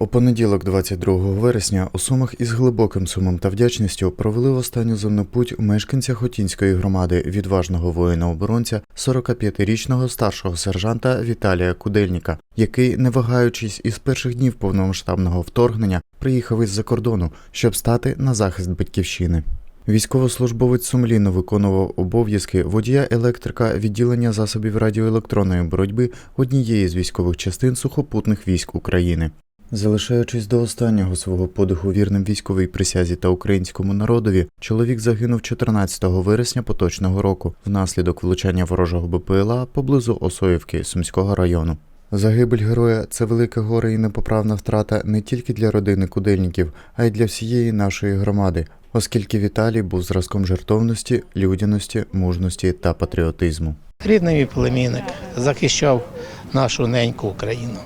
У понеділок, 22 вересня, у Сумах із глибоким сумом та вдячністю провели в останню земну путь мешканця Хотінської громади відважного воїна-оборонця 45-річного старшого сержанта Віталія Кудельніка, який, не вагаючись із перших днів повномасштабного вторгнення, приїхав із-за кордону, щоб стати на захист батьківщини. Військовослужбовець сумлінно виконував обов'язки водія електрика відділення засобів радіоелектронної боротьби однієї з військових частин сухопутних військ України. Залишаючись до останнього свого подиху вірним військовій присязі та українському народові, чоловік загинув 14 вересня поточного року внаслідок влучання ворожого БПЛА поблизу Осоївки Сумського району. Загибель героя це велике горе і непоправна втрата не тільки для родини кудельників, а й для всієї нашої громади, оскільки Віталій був зразком жертовності, людяності, мужності та патріотизму. Рідний племінник захищав нашу неньку Україну.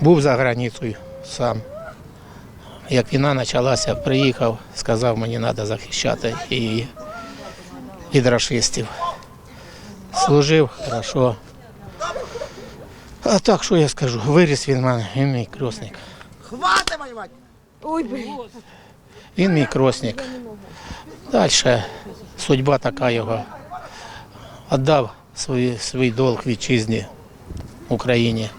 Був за границею сам. Як війна почалася, приїхав, сказав, мені треба захищати її від рашистів. Служив хорошо. А так, що я скажу? Виріс він мене, він мій крісник. Хватит воевать! Ой, блин. Він мій крісник. Далі судьба така його. Віддав свій, свій долг вітчизні Україні.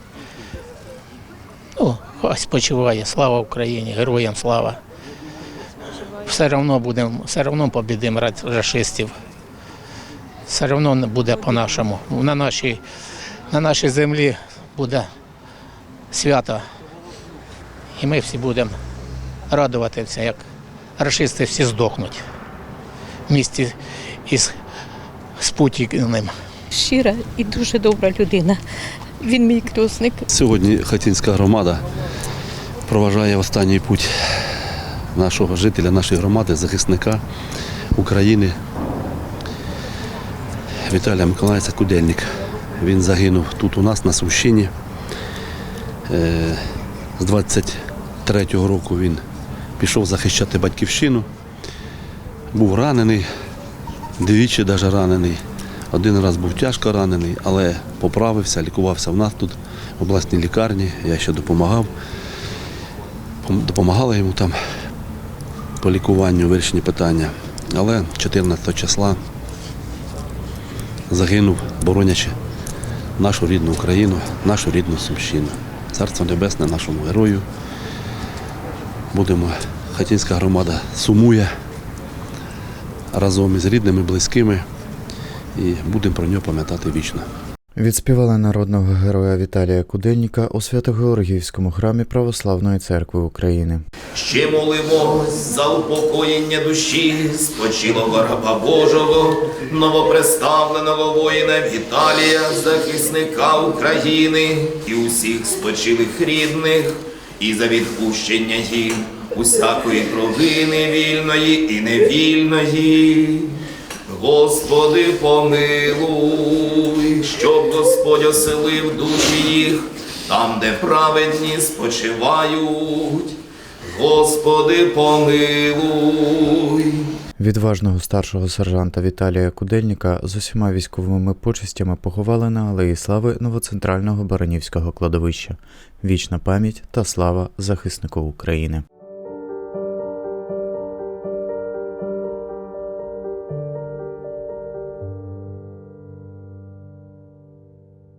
Ну, хай спочиває. Слава Україні, героям слава. Все одно будемо, все одно побідемо расистів. Все одно буде по-нашому. На нашій, на нашій землі буде свято. І ми всі будемо радуватися, як рашисти всі здохнуть в місті із Путіним. Щира і дуже добра людина. Він мій крісник. Сьогодні Хатінська громада проважає останній путь нашого жителя, нашої громади, захисника України Віталія Миколаївича Кудельник. Він загинув тут у нас на Сумщині. Е, З 23-го року він пішов захищати батьківщину. Був ранений, двічі навіть ранений. Один раз був тяжко ранений, але поправився, лікувався в нас тут, в обласній лікарні. Я ще допомагав. Пом- Допомагали йому там по лікуванню, вирішенні питання. Але 14 числа загинув, боронячи нашу рідну Україну, нашу рідну Сумщину. Царство Небесне нашому герою. Будемо, Хатінська громада сумує разом із рідними, близькими і будемо про нього пам'ятати вічно. Відспівали народного героя Віталія Кудельніка у Свято-Георгіївському храмі Православної церкви України. Ще молимось за упокоєння душі спочилого раба Божого, новоприставленого воїна Віталія, захисника України і усіх спочилих рідних, і за відпущення їм усякої провини вільної і невільної. Господи, помилуй, щоб Господь оселив душі їх там, де праведні спочивають. Господи, помилуй. Відважного старшого сержанта Віталія Кудельніка з усіма військовими почестями поховали на Алеї Слави новоцентрального Баранівського кладовища. Вічна пам'ять та слава захиснику України.